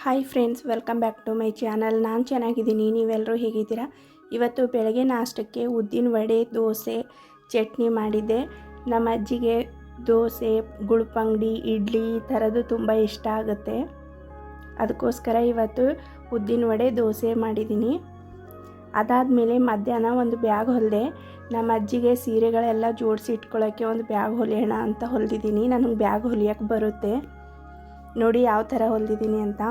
Hi friends welcome back to my channel ನಾನು ಚೆನ್ನಾಗಿದ್ದೀನಿ ನೀವೆಲ್ಲರೂ ಹೇಗಿದ್ದೀರಾ? ಇವತ್ತು ಬೆಳಗ್ಗೆ ನಾಷ್ಟಕ್ಕೆ ಉದ್ದಿನ ವಡೆ, ದೋಸೆ, ಚಟ್ನಿ ಮಾಡಿದ್ದೆ. ನಮ್ಮ ಅಜ್ಜಿಗೆ ದೋಸೆ ಗುಳ್ಪಂಗಡಿ ಇಡ್ಲಿ ಈ ಥರದ್ದು ತುಂಬ ಇಷ್ಟ ಆಗುತ್ತೆ. ಅದಕ್ಕೋಸ್ಕರ ಇವತ್ತು ಉದ್ದಿನ ವಡೆ, ದೋಸೆ ಮಾಡಿದ್ದೀನಿ. ಅದಾದಮೇಲೆ ಮಧ್ಯಾಹ್ನ ಒಂದು ಬ್ಯಾಗ್ ಹೊಲಿದೆ, ನಮ್ಮ ಅಜ್ಜಿಗೆ ಸೀರೆಗಳೆಲ್ಲ ಜೋಡಿಸಿ ಇಟ್ಕೊಳ್ಳೋಕ್ಕೆ ಒಂದು ಬ್ಯಾಗ್ ಹೊಲಿಯೋಣ ಅಂತ ಹೊಲಿದಿದ್ದೀನಿ. ನನಗೆ ಬ್ಯಾಗ್ ಹೊಲಿಯೋಕ್ಕೆ ಬರುತ್ತೆ. ನೋಡಿ ಯಾವ ಥರ ಹೊಲಿದಿದ್ದೀನಿ ಅಂತ.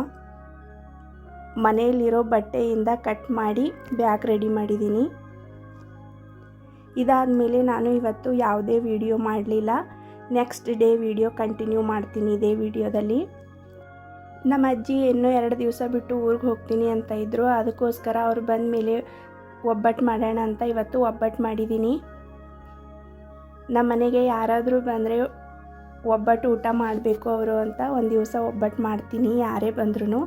ಮನೆಯಲ್ಲಿರೋ ಬಟ್ಟೆಯಿಂದ ಕಟ್ ಮಾಡಿ ಬ್ಯಾಗ್ ರೆಡಿ ಮಾಡಿದ್ದೀನಿ. ಇದಾದಮೇಲೆ ನಾನು ಇವತ್ತು ಯಾವುದೇ ವಿಡಿಯೋ ಮಾಡಲಿಲ್ಲ. ನೆಕ್ಸ್ಟ್ ಡೇ ವಿಡಿಯೋ ಕಂಟಿನ್ಯೂ ಮಾಡ್ತೀನಿ ಇದೇ ವಿಡಿಯೋದಲ್ಲಿ. ನಮ್ಮ ಅಜ್ಜಿ ಇನ್ನೂ ಎರಡು ದಿವಸ ಬಿಟ್ಟು ಊರಿಗೆ ಹೋಗ್ತೀನಿ ಅಂತ ಇದ್ದರು ಅದಕ್ಕೋಸ್ಕರ ಅವ್ರು ಬಂದ ಮೇಲೆ ಒಬ್ಬಟ್ಟು ಮಾಡೋಣ ಅಂತ ಇವತ್ತು ಒಬ್ಬಟ್ಟು ಮಾಡಿದ್ದೀನಿ. ನಮ್ಮ ಮನೆಗೆ ಯಾರಾದರೂ ಬಂದರೆ ಒಬ್ಬಟ್ಟು ಊಟ ಮಾಡಬೇಕು ಅವರು ಅಂತ ಒಂದು ದಿವಸ ಒಬ್ಬಟ್ಟು ಮಾಡ್ತೀನಿ, ಯಾರೇ ಬಂದ್ರೂ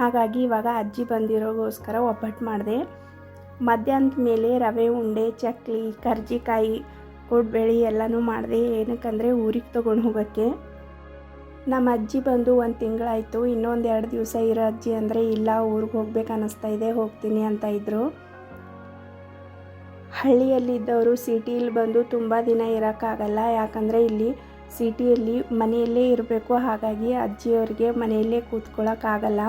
ಹಾಗಾಗಿ ಇವಾಗ ಅಜ್ಜಿ ಬಂದಿರೋಗೋಸ್ಕರ ಒಬ್ಬಟ್ಟು ಮಾಡಿದೆ. ಮಧ್ಯಾಹ್ನದ ಮೇಲೆ ರವೆ, ಉಂಡೆ, ಚಕ್ಲಿ, ಕರ್ಜಿಕಾಯಿ, ಕೊಡ್ಬೇಳಿ ಎಲ್ಲನೂ ಮಾಡಿದೆ. ಏನಕ್ಕಂದರೆ ಊರಿಗೆ ತೊಗೊಂಡು ಹೋಗೋಕ್ಕೆ. ನಮ್ಮ ಅಜ್ಜಿ ಬಂದು ಒಂದು ತಿಂಗಳಾಯಿತು. ಇನ್ನೊಂದು ಎರಡು ದಿವಸ ಇರೋ ಅಜ್ಜಿ ಅಂದರೆ, ಇಲ್ಲ, ಊರಿಗೆ ಹೋಗ್ಬೇಕು ಅನ್ನಿಸ್ತಾ ಇದೆ, ಹೋಗ್ತೀನಿ ಅಂತ ಇದ್ದರು ಹಳ್ಳಿಯಲ್ಲಿದ್ದವರು ಸಿಟೀಲಿ ಬಂದು ತುಂಬ ದಿನ ಇರೋಕ್ಕಾಗಲ್ಲ. ಯಾಕಂದರೆ ಇಲ್ಲಿ ಸಿಟಿಯಲ್ಲಿ ಮನೆಯಲ್ಲೇ ಇರಬೇಕು. ಹಾಗಾಗಿ ಅಜ್ಜಿಯವ್ರಿಗೆ ಮನೆಯಲ್ಲೇ ಕೂತ್ಕೊಳ್ಳೋಕ್ಕಾಗಲ್ಲ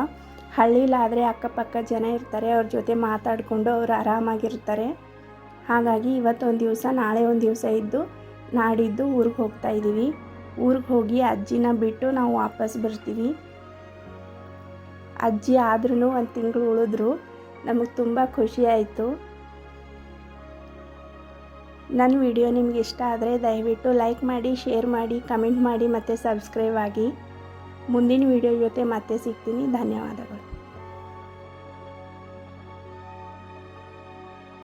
ಹಳ್ಳಿಲಾದರೆ ಅಕ್ಕಪಕ್ಕ ಜನ ಇರ್ತಾರೆ, ಅವ್ರ ಜೊತೆ ಮಾತಾಡಿಕೊಂಡು ಅವರು ಆರಾಮಾಗಿರ್ತಾರೆ. ಹಾಗಾಗಿ ಇವತ್ತೊಂದು ದಿವಸ, ನಾಳೆ ಒಂದು ದಿವಸ ಇದ್ದು ನಾಡಿದ್ದು ಊರಿಗೆ ಹೋಗ್ತಾ ಇದ್ದೀವಿ ಊರಿಗೆ ಹೋಗಿ ಅಜ್ಜಿನ ಬಿಟ್ಟು ನಾವು ವಾಪಸ್ ಬರ್ತೀವಿ. ಅಜ್ಜಿ ಆದ್ರೂ ಒಂದು ತಿಂಗಳು ಉಳಿದ್ರು. ನಮಗೆ ತುಂಬ ಖುಷಿ ಆಯಿತು. ನನ್ನ ವಿಡಿಯೋ ನಿಮ್ಗೆ ಇಷ್ಟ ಆದರೆ ದಯವಿಟ್ಟು ಲೈಕ್ ಮಾಡಿ, ಶೇರ್ ಮಾಡಿ, ಕಮೆಂಟ್ ಮಾಡಿ ಮತ್ತು ಸಬ್ಸ್ಕ್ರೈಬ್ ಆಗಿ. ಮುಂದಿನ ವಿಡಿಯೋ ಜೊತೆ ಮತ್ತೆ ಸಿಗ್ತೀನಿ. ಧನ್ಯವಾದಗಳು.